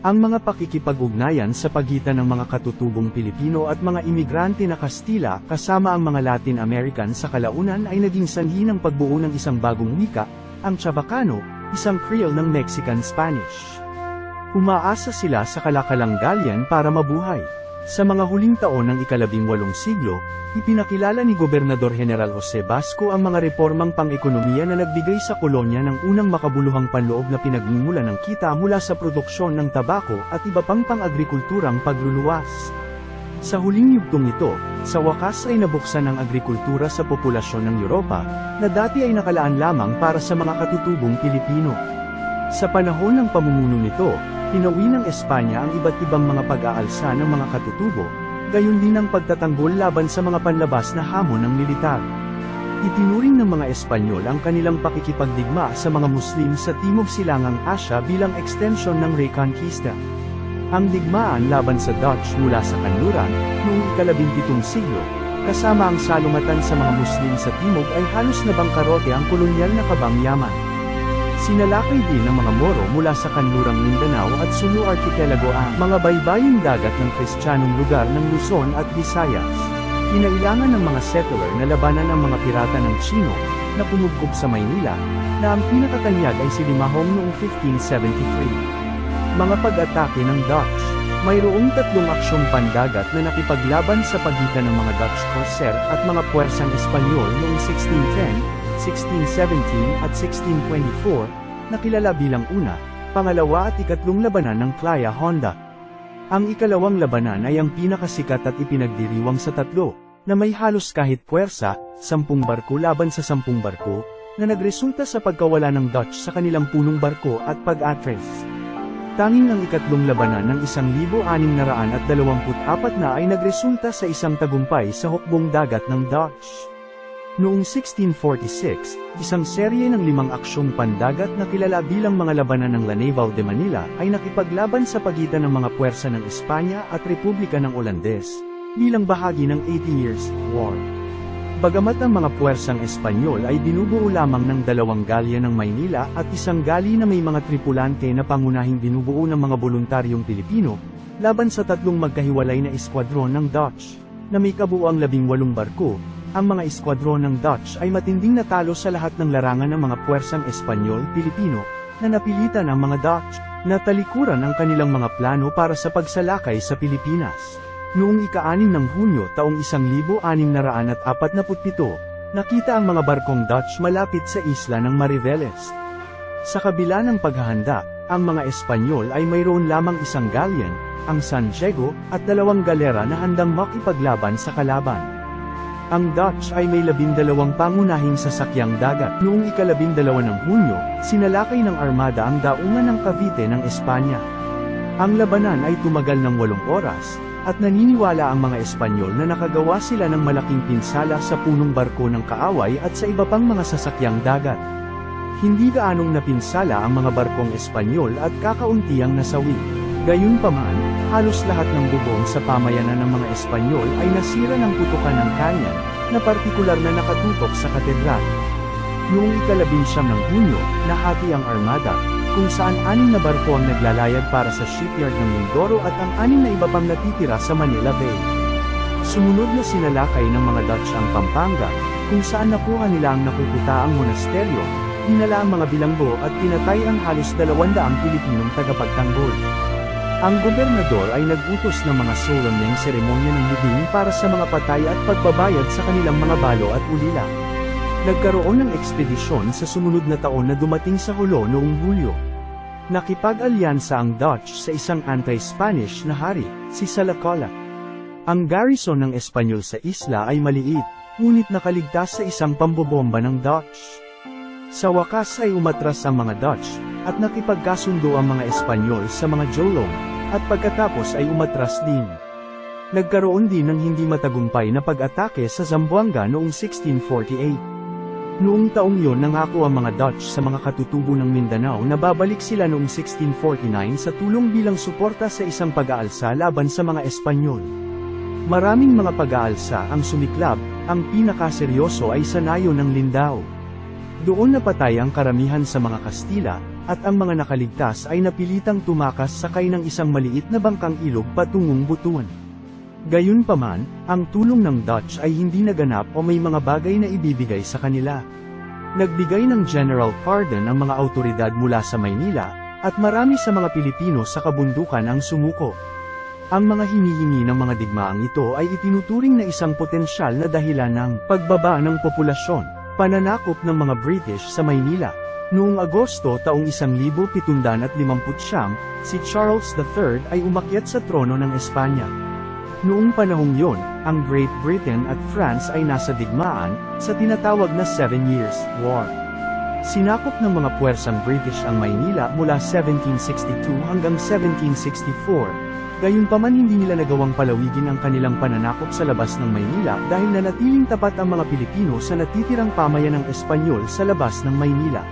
Ang mga pakikipag-ugnayan sa pagitan ng mga katutubong Pilipino at mga imigrante na Kastila kasama ang mga Latin American sa kalaunan ay naging sanhi ng pagbuo ng isang bagong wika, ang Chabacano, isang Creole ng Mexican Spanish. Umaasa sila sa kalakalanggalyan para mabuhay. Sa mga huling taon ng ikalabing walong siglo, ipinakilala ni Gobernador General Jose Basco ang mga reformang pang-ekonomiya na nagbigay sa kolonya ng unang makabuluhang panloob na pinagmumula ng kita mula sa produksyon ng tabako at iba pang pang-agrikulturang pagluluwas. Sa huling yugtong ito, sa wakas ay nabuksan ang agrikultura sa populasyon ng Europa, na dati ay nakalaan lamang para sa mga katutubong Pilipino. Sa panahon ng pamumuno nito, Pinawi ng Espanya ang iba't ibang mga pag-aalsa ng mga katutubo, gayon din ang pagtatanggol laban sa mga panlabas na hamon ng militar. Itinuring ng mga Espanyol ang kanilang pakikipagdigma sa mga Muslim sa Timog Silangang Asya bilang extension ng Reconquista. Ang digmaan laban sa Dutch mula sa kanluran, noong ikalabintitong siglo, kasama ang salungatan sa mga Muslim sa Timog ay halos na bangkarote ang kolonyal na kabang Yaman. Sinalakay din ng mga Moro mula sa kanlurang Mindanao at Sulu Archipelago ang mga baybaying dagat ng kristyanong lugar ng Luzon at Visayas. Kinailangan ng mga settler na labanan ang mga pirata ng Chino, na pumugkob sa Maynila, na ang pinakatanyag ay si Limahong noong 1573. Mga pag-atake ng Dutch Mayroong tatlong aksyong pandagat na nakipaglaban sa pagitan ng mga Dutch corsair at mga puwersang Espanyol noong 1610, 1617 at 1624, na kilala bilang una, pangalawa at ikatlong labanan ng Playa Honda. Ang ikalawang labanan ay ang pinakasikat at ipinagdiriwang sa tatlo, na may halos kahit puwersa, sampung barko laban sa sampung barko, na nagresulta sa pagkawala ng Dutch sa kanilang punong barko at pag-atres. Tanging ang ikatlong labanan ng 1624 na ay nagresulta sa isang tagumpay sa hukbong dagat ng Dutch. Noong 1646, isang serye ng limang aksyong pandagat na kilala bilang mga labanan ng La Naval de Manila ay nakipaglaban sa pagitan ng mga puwersa ng Espanya at Republika ng Olandes, bilang bahagi ng 80 Years' War. Bagamat ang mga puwersang Espanyol ay binubuo lamang ng dalawang galya ng Maynila at isang gali na may mga tripulante na pangunahing binubuo ng mga voluntaryong Pilipino, laban sa tatlong magkahiwalay na eskwadron ng Dutch, na may kabuuang labing walong barko, ang mga eskwadron ng Dutch ay matinding natalo sa lahat ng larangan ng mga puwersang Espanyol-Pilipino, na napilitan ang mga Dutch, na talikuran ang kanilang mga plano para sa pagsalakay sa Pilipinas. Noong ika-6 ng Hunyo taong 1647, nakita ang mga barkong Dutch malapit sa isla ng Mariveles. Sa kabila ng paghahanda, ang mga Espanyol ay mayroon lamang isang galleon, ang San Diego, at dalawang galera na handang makipaglaban sa kalaban. Ang Dutch ay may labindalawang pangunahing sasakyang dagat. Noong ikalabindalawa ng Hunyo, sinalakay ng armada ang daungan ng Cavite ng Espanya. Ang labanan ay tumagal ng walong oras, at naniniwala ang mga Espanyol na nakagawa sila ng malaking pinsala sa punong barko ng kaaway at sa iba pang mga sasakyang dagat. Hindi gaanong napinsala ang mga barkong Espanyol at kakaunti ang nasawi. Gayunpaman, halos lahat ng bubong sa pamayanan ng mga Espanyol ay nasira ng putukan ng kanyan, na partikular na nakatutok sa katedral. Noong ikalabing siyam ng Hunyo, nahati ang armada, kung saan anim na barko ang naglalayag para sa shipyard ng Mindoro at ang anim na iba pang natitira sa Manila Bay. Sumunod na sinalakay ng mga Dutch ang Pampanga, kung saan nakuha nila ang nakukutaang monasteryo, dinala ang mga bilanggo at pinatay ang halos dalawandaang Pilipinong tagapagtanggol. Ang gobernador ay nag-utos ng mga solemneng seremonya ng libing para sa mga patay at pagbabayad sa kanilang mga balo at ulila. Nagkaroon ng ekspedisyon sa sumunod na taon na dumating sa Hulo noong Hulyo. Nakipag-alyansa ang Dutch sa isang anti-Spanish na hari, si Salacola. Ang garrison ng Espanyol sa isla ay maliit, ngunit nakaligtas sa isang pambobomba ng Dutch. Sa wakas ay umatras ang mga Dutch, at nakipagkasundo ang mga Espanyol sa mga Jolong, at pagkatapos ay umatras din. Nagkaroon din ng hindi matagumpay na pag-atake sa Zamboanga noong 1648. Noong taong yon nangako ang mga Dutch sa mga katutubo ng Mindanao na babalik sila noong 1649 sa tulong bilang suporta sa isang pag-aalsa laban sa mga Espanyol. Maraming mga pag-aalsa ang sumiklab, ang pinakaseryoso ay sa nayo ng Lindao. Doon napatay ang karamihan sa mga Kastila, at ang mga nakaligtas ay napilitang tumakas sakay ng isang maliit na bangkang ilog patungong Butuan. Gayunpaman, ang tulong ng Dutch ay hindi naganap o may mga bagay na ibibigay sa kanila. Nagbigay ng general pardon ang mga autoridad mula sa Maynila, at marami sa mga Pilipino sa kabundukan ang sumuko. Ang mga hinihingi ng mga digmaang ito ay itinuturing na isang potensyal na dahilan ng pagbaba ng populasyon, pananakop ng mga British sa Maynila. Noong Agosto taong 1759, si Charles III ay umakyat sa trono ng Espanya. Noong panahong yon, ang Great Britain at France ay nasa digmaan, sa tinatawag na Seven Years' War. Sinakop ng mga puwersang British ang Maynila mula 1762 hanggang 1764, gayunpaman hindi nila nagawang palawigin ang kanilang pananakop sa labas ng Maynila dahil nanatiling tapat ang mga Pilipino sa natitirang pamayan ng Espanyol sa labas ng Maynila.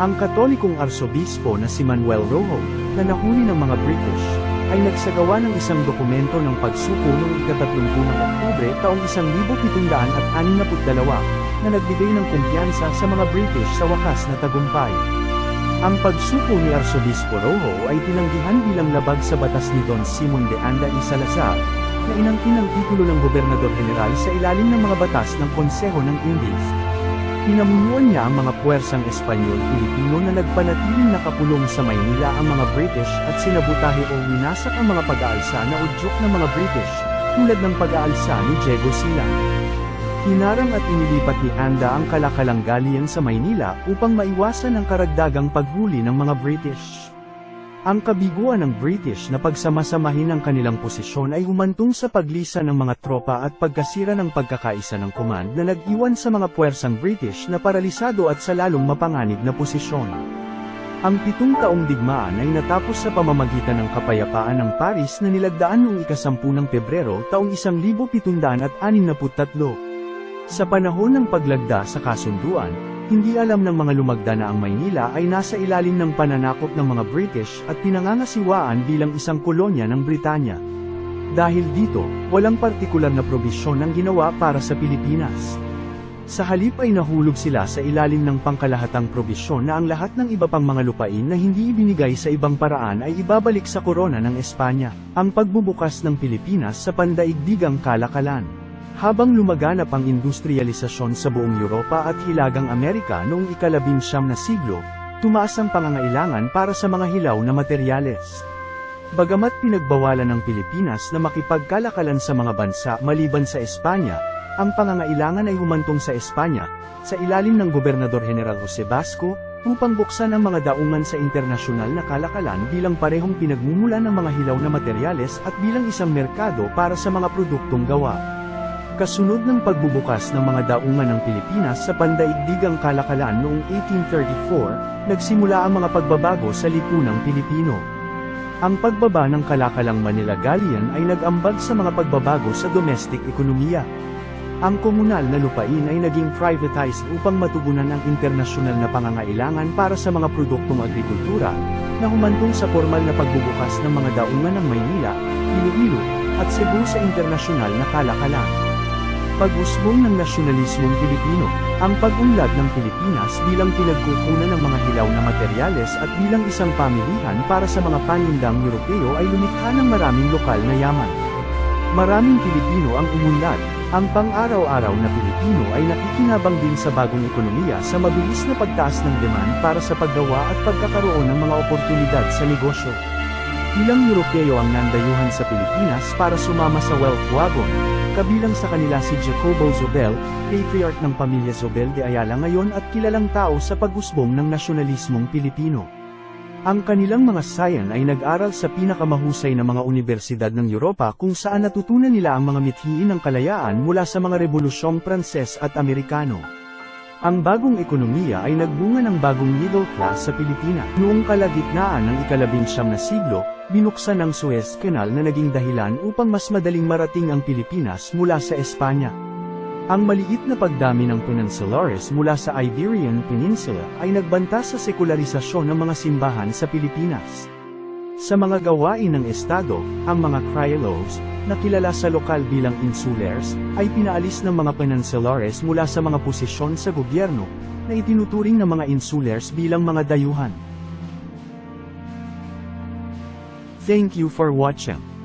Ang katolikong arsobispo na si Manuel Rojo, na nahuli ng mga British, ay nagsagawa ng isang dokumento ng pagsuko noong ikatatlumpung ng Oktubre taong 1762 na nagbigay ng kumpiyansa sa mga British sa wakas na tagumpay. Ang pagsuko ni Arsobispo Rojo ay tinanggihan bilang labag sa batas ni Don Simon de Anda y Salazar, na inangkin ang titulo ng Gobernador General sa ilalim ng mga batas ng Konseho ng Indies. Pinamunuan niya ang mga puwersang Espanyol-Pilipino na nagpanatiling nakakulong sa Maynila ang mga British at sinabutahe o winasak ang mga pag-aalsa na udyok ng mga British, tulad ng pag-aalsa ni Diego Sila. Hinarang at inilipat ni Anda ang kalakalang galian sa Maynila upang maiwasan ang karagdagang paghuli ng mga British. Ang kabiguan ng British na pagsamasamahin ang kanilang posisyon ay humantong sa paglisa ng mga tropa at pagkasira ng pagkakaisa ng command na nag-iwan sa mga puwersang British na paralisado at sa lalong mapanganib na posisyon. Ang pitong taong digmaan ay natapos sa pamamagitan ng kapayapaan ng Paris na nilagdaan noong ikasampu ng Pebrero taong 1763. Sa panahon ng paglagda sa kasunduan, hindi alam ng mga lumagda na ang Maynila ay nasa ilalim ng pananakop ng mga British at pinangangasiwaan bilang isang kolonya ng Britanya. Dahil dito, walang partikular na probisyon ang ginawa para sa Pilipinas. Sa halip ay nahulog sila sa ilalim ng pangkalahatang probisyon na ang lahat ng iba pang mga lupain na hindi ibinigay sa ibang paraan ay ibabalik sa korona ng Espanya, ang pagbubukas ng Pilipinas sa pandaigdigang kalakalan. Habang lumaganap ang industrialisasyon sa buong Europa at Hilagang Amerika noong ikalabing siyam na siglo, tumaas ang pangangailangan para sa mga hilaw na materyales. Bagamat pinagbawalan ng Pilipinas na makipagkalakalan sa mga bansa maliban sa Espanya, ang pangangailangan ay humantong sa Espanya, sa ilalim ng Gobernador General Jose Basco, upang buksan ang mga daungan sa internasyonal na kalakalan bilang parehong pinagmumulan ng mga hilaw na materyales at bilang isang merkado para sa mga produktong gawa. Kasunod ng pagbubukas ng mga daungan ng Pilipinas sa pandaigdigang kalakalan noong 1834, nagsimula ang mga pagbabago sa lipunang Pilipino. Ang pagbaba ng kalakalang Manila Galleon ay nag-ambag sa mga pagbabago sa domestic ekonomiya. Ang komunal na lupain ay naging privatized upang matugunan ang internasyonal na pangangailangan para sa mga produktong agrikultura, na humantong sa formal na pagbubukas ng mga daungan ng Maynila, Iloilo, at Cebu sa internasyonal na kalakalan. Pag-usbong ng nasyonalismong Pilipino, ang pag-unlad ng Pilipinas bilang pinagkukunan ng mga hilaw na materyales at bilang isang pamilihan para sa mga panindang Europeo ay lumikha ng maraming lokal na yaman. Maraming Pilipino ang umunlad, ang pang-araw-araw na Pilipino ay nakikinabang din sa bagong ekonomiya sa mabilis na pagtaas ng demand para sa paggawa at pagkakaroon ng mga oportunidad sa negosyo. Ilang Europeo ang nandayuhan sa Pilipinas para sumama sa wealth wagon, kabilang sa kanila si Jacobo Zobel, patriarch ng pamilya Zobel de Ayala ngayon at kilalang tao sa pag-usbong ng nasyonalismong Pilipino. Ang kanilang mga sayan ay nag-aral sa pinakamahusay na mga universidad ng Europa kung saan natutunan nila ang mga mithiin ng kalayaan mula sa mga rebolusyong Pranses at Amerikano. Ang bagong ekonomiya ay nagbunga ng bagong middle class sa Pilipinas. Noong kalagitnaan ng ikalabing siyam na siglo, binuksan ang Suez Canal na naging dahilan upang mas madaling marating ang Pilipinas mula sa Espanya. Ang maliit na pagdami ng Peninsulares mula sa Iberian Peninsula ay nagbanta sa sekularisasyon ng mga simbahan sa Pilipinas. Sa mga gawain ng Estado, ang mga cryolobes, na kilala sa lokal bilang insulars, ay pinaalis ng mga peninsulares mula sa mga posisyon sa gobyerno, na itinuturing ng mga insulars bilang mga dayuhan. Thank you for watching.